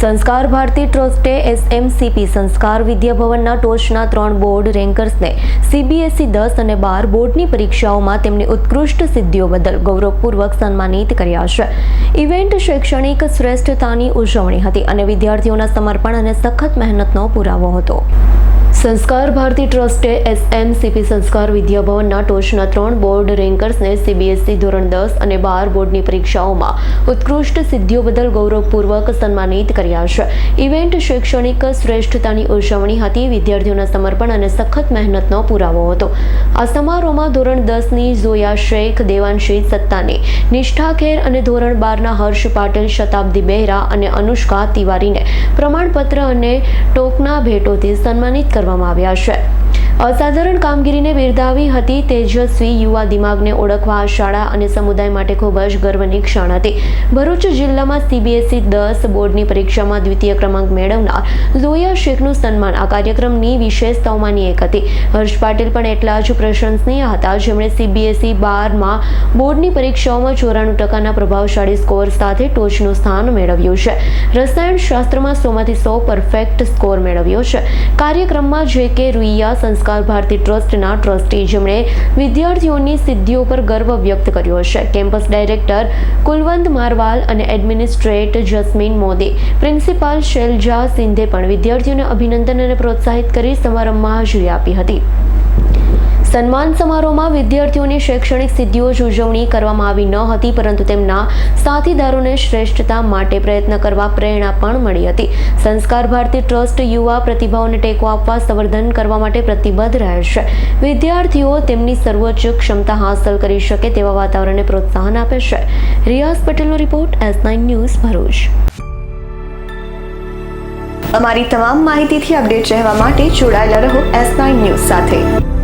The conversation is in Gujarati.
સંસ્કાર ભારતી ટ્રસ્ટે એસએમસીપી સંસ્કાર વિદ્યાભવનના ટોચના ત્રણ બોર્ડ રેન્કર્સને સીબીએસઈ દસ અને બાર બોર્ડની પરીક્ષાઓમાં તેમની ઉત્કૃષ્ટ સિદ્ધિઓ બદલ ગૌરવપૂર્વક સન્માનિત કર્યા છે. ઇવેન્ટ શૈક્ષણિક શ્રેષ્ઠતાની ઉજવણી હતી અને વિદ્યાર્થીઓના સમર્પણ અને સખત મહેનતનો પુરાવો હતો. સંસ્કાર ભારતી ટ્રસ્ટે એસએમસીપી સંસ્કાર વિદ્યાભવનના ટોચના ત્રણ બોર્ડ રેન્કર્સને સીબીએસઈ ધોરણ દસ અને બાર બોર્ડની પરીક્ષાઓમાં ઉત્કૃષ્ટ સિદ્ધિઓ બદલ ગૌરવપૂર્વક સન્માનિત કર્યા છે. ઇવેન્ટ શૈક્ષણિક શ્રેષ્ઠતાની ઉજવણી હતી, વિદ્યાર્થીઓના સમર્પણ અને સખત મહેનતનો પુરાવો હતો. આ સમારોહમાં ધોરણ દસની ઝોયા શેખ દેવાંશી સત્તાની નિષ્ઠા ખેર અને ધોરણ બારના હર્ષ પાટેલ, શતાબ્દી બહેરા અને અનુષ્કા તિવારીને પ્રમાણપત્ર અને ટોકના ભેટોથી સન્માનિત કરવામાં આવ્યા છે અસાધારણ કામગીરીને બિરદાવી હતી તેજસ્વી યુવા દિમાગને ઓળખવા આ શાળા અને સમુદાય માટે ખૂબ જ ગર્વની ક્ષણ હતી. ભરૂચ જિલ્લામાં સીબીએસઈ દસ બોર્ડની પરીક્ષામાં દ્વિતીય ક્રમાંક મેળવનાર ઝોયા શેખનું સન્માન આ કાર્યક્રમની વિશેષતાઓમાંની એક હતી. હર્ષ પાટીલ પણ એટલા જ પ્રશંસનીય હતા. જેમણે સીબીએસઈ બારમાં બોર્ડની પરીક્ષાઓમાં ચોરાણું ટકાના પ્રભાવશાળી સ્કોર સાથે ટોચનું સ્થાન મેળવ્યું છે. રસાયણ શાસ્ત્રમાં સોમાંથી સો પરફેક્ટ સ્કોર મેળવ્યો છે. કાર્યક્રમમાં જે કે રૂઈયા સંસ્કાર ભારતી ટ્રસ્ટના ટ્રસ્ટી જેમણે વિદ્યાર્થીઓની સિદ્ધિઓ પર ગર્વ વ્યક્ત કર્યો છે કેમ્પસ ડાયરેક્ટર કુલવંત મારવાલ અને administrator Jasmine Modi, principal Shailaja Shinde પણ વિદ્યાર્થીઓને અભિનંદન અને પ્રોત્સાહિત કરી સમારંભમાં હાજરી આપી હતી. સન્માન સમારોહમાં વિદ્યાર્થીઓની શૈક્ષણિક સિદ્ધિઓ જ ઉજવણી કરવામાં આવી ન હતી, પરંતુ તેમના સાથીદારોને શ્રેષ્ઠતા માટે પ્રયત્ન કરવા પ્રેરણા પણ મળી હતી. સંસ્કાર ભારતી ટ્રસ્ટ યુવા પ્રતિભાઓને ટેકો આપવા સંવર્ધન કરવા માટે પ્રતિબદ્ધ રહેશે. વિદ્યાર્થીઓ તેમની સર્વોચ્ચ ક્ષમતા હાંસલ કરી શકે તેવા વાતાવરણને પ્રોત્સાહન આપે છે. રિયાઝ પટેલનો report, S nine news Bharuch. અમારી તમામ માહિતીથી અપડેટ રહેવા માટે જોડાયેલા રહો એસ નાઇન ન્યૂઝ સાથે.